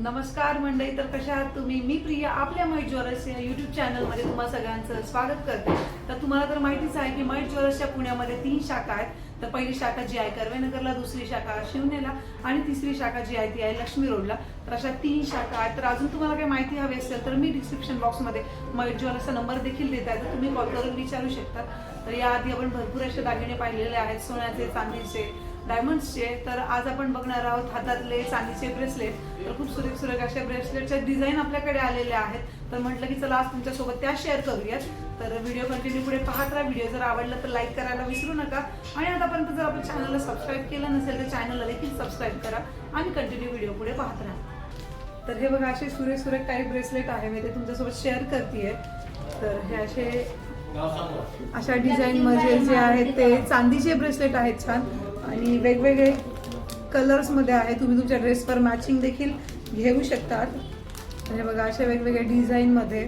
नमस्कार मंडळी तर कशा आहात तुम्ही? मी प्रिया आपल्या माहीत ज्वेलर्स या युट्यूब चॅनलमध्ये तुम्हाला सगळ्यांचं स्वागत करते. तर तुम्हाला तर माहितीच आहे की माहीत ज्वेलर्सच्या पुण्यामध्ये तीन शाखा आहेत. तर पहिली शाखा जी आहे कर्वेनगरला दुसरी शाखा शिवनेला आणि तिसरी शाखा जी आहे ती आहे लक्ष्मी रोडला. तर अशा तीन शाखा आहेत. तर अजून तुम्हाला काही माहिती हवी असेल तर मी डिस्क्रिप्शन बॉक्समध्ये माईट ज्वेलर्सचा नंबर देखील देत आहे. तर तुम्ही कॉल करून विचारू शकता. तर याआधी आपण भरपूर असे दागिने पाहिलेले आहेत. सोन्याचे चांदीचे डायमंड्सचे तर आज आपण बघणार आहोत हातातले चांदीचे ब्रेसलेट तर खूप सुरेख सुरेख अशा ब्रेसलेटच्या डिझाईन आपल्याकडे आलेल्या आहेत. तर म्हटलं की चला आज तुमच्यासोबत त्या शेअर करूयात. तर व्हिडिओ कंटिन्यू पुढे पाहत राहा. व्हिडिओ जर आवडला तर लाईक करायला विसरू नका. आणि आतापर्यंत जर आपण चॅनलला सबस्क्राईब केलं नसेल तर चॅनलला देखील सबस्क्राईब करा आणि कंटिन्यू व्हिडिओ पुढे पाहत राहा. तर हे बघा असे सुरेख सुरेख काही ब्रेसलेट आहे. मी ते तुमच्यासोबत शेअर करते तर हे असे अशा डिझाईन मध्ये जे आहेत ते चांदीचे ब्रेसलेट आहेत छान. आणि वेगवेगळे कलर्समध्ये आहे. तुम्ही तुमच्या ड्रेसवर मॅचिंग देखील घेऊ शकतात. हे बघा अशा वेगवेगळ्या डिझाईनमध्ये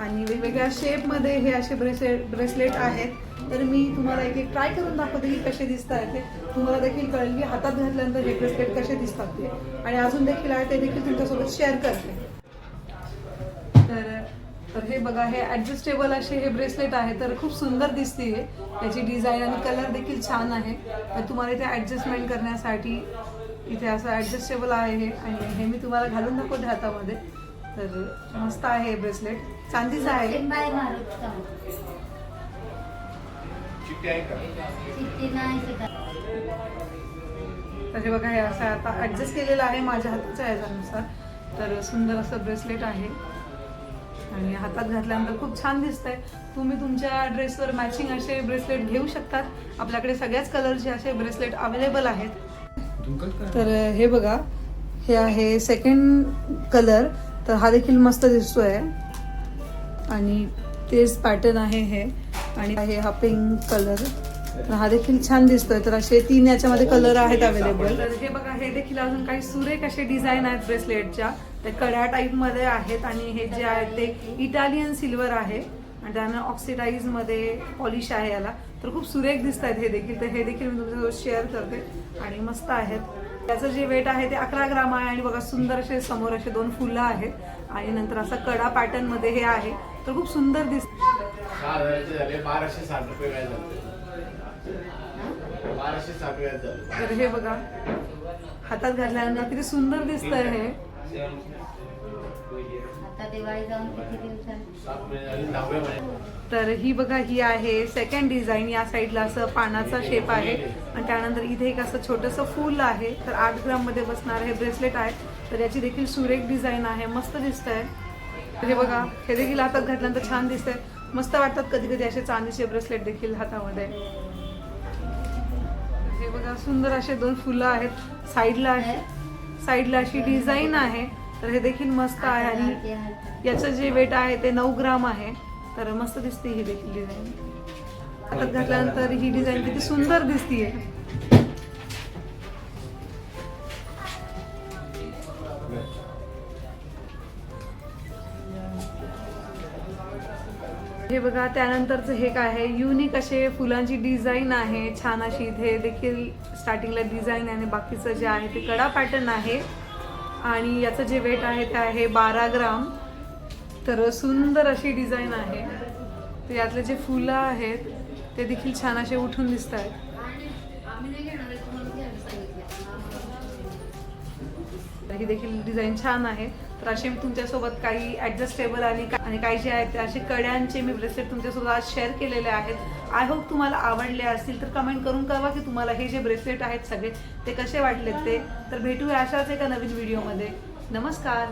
आणि वेगवेगळ्या शेपमध्ये हे असे ब्रेसलेट ब्रेसलेट आहेत. तर मी तुम्हाला एक एक ट्राय करून दाखवते की कसे दिसतात ते तुम्हाला देखील कळेल की हातात घातल्यानंतर हे ब्रेसलेट कसे दिसतात ते. आणि अजून देखील आहे ते देखील तुमच्यासोबत शेअर करते. तर तर हे बघा हे ऍडजस्टेबल असे हे ब्रेसलेट आहे. तर खूप सुंदर दिसते याची डिझाईन आणि कलर देखील छान आहे. तर तुम्हाला ते ऍडजस्टमेंट करण्यासाठी इथे असं ऍडजस्टेबल आहे हे आणि हे मी तुम्हाला घालून दाखवते हातामध्ये. तर मस्त आहे हे ब्रेसलेट चांदीचं आहे. तर हे बघा हे असं आता ऍडजस्ट केलेलं आहे माझ्या हाताच्या ह्याच्यानुसार. तर सुंदर असं ब्रेसलेट आहे. आणि हातात घातल्यानंतर खूप छान दिसतंय. तुम्ही तुमच्या ड्रेसवर मॅचिंग असे ब्रेसलेट घेऊ शकतात. आपल्याकडे सगळ्याच कलरचे असे ब्रेसलेट अवेलेबल आहेत. तर हे बघा हे आहे सेकंड कलर तर हा देखील मस्त दिसतोय. आणि तेच पॅटर्न आहे हे. आणि आहे हा पिंक कलर तर हा देखील छान दिसतोय. तर असे तीन याच्यामध्ये कलर आहेत अवेलेबल तर हे बघा हे देखील अजून काही सुरेख असे डिझाईन आहेत ब्रेसलेटच्या ते कड्या टाईपमध्ये आहेत आणि हे जे आहे ते इटालियन सिल्वर आहे. आणि त्यानं ऑक्सिडाईजमध्ये पॉलिश आहे याला. तर खूप सुरेख दिसत आहेत हे देखील. तर हे देखील मी तुमच्यासोबत शेअर करते. आणि मस्त आहेत. त्याचं जे वेट आहे ते अकरा ग्राम आहे आणि बघा सुंदर असे समोर असे दोन फुलं आहेत. आणि नंतर असं कडा पॅटर्नमध्ये हे आहे. तर खूप सुंदर दिसत तर हे बघा हातात घातल्यानंतर किती सुंदर दिसतंय हे. आता दिवाळी जाऊन किती दिवसांनी? तर ही बघा ही आहे सेकंड डिझाईन या साईडला असं पानाचा शेप आहे. आणि त्यानंतर इथे एक असं छोटंसं फूल आहे. तर आठ ग्राममध्ये बसणार हे ब्रेसलेट आहे. तर याची देखील सुरेख डिझाईन आहे. मस्त दिसतंय. तर हे बघा हे देखील हातात घातल्यानंतर छान दिसतंय. मस्त वाटतात कधी कधी असे चांदीचे ब्रेसलेट देखील हातामध्ये. हे बघा सुंदर असे दोन फुलं आहेत. साईडला आहे. साईडला अशी डिझाईन आहे. तर हे देखील मस्त आहे. आणि याचं जे वेट आहे ते नऊ ग्राम आहे. तर मस्त दिसते ही देखील डिझाईन हातात घातल्यानंतर ही डिझाईन किती सुंदर दिसतीये. हे बघा त्यानंतरचं हे काय आहे? युनिक असे फुलांची डिझाईन आहे. छान अशी इथे देखील स्टार्टिंगला डिझाईन आहे आणि बाकीचं जे आहे ते कडा पॅटर्न आहे. आणि याचं जे वेट आहे ते आहे बारा ग्राम. तर सुंदर अशी डिझाईन आहे. तर यातले जे फुलं आहेत ते देखील छान असे उठून दिसत आहेत ही देखील डिझाईन छान आहे. तर असे मी तुमच्यासोबत काही ऍडजस्टेबल आणि आणि काही जे आहेत ते असे कड्यांचे मी ब्रेसलेट तुमच्यासोबत आज शेअर केलेले आहेत. आय होप तुम्हाला आवडले असतील तर कमेंट करून कळवा की तुम्हाला हे जे ब्रेसलेट आहेत सगळे ते कसे वाटलेत ते. तर भेटूया अशाच एका नवीन व्हिडिओमध्ये नमस्कार.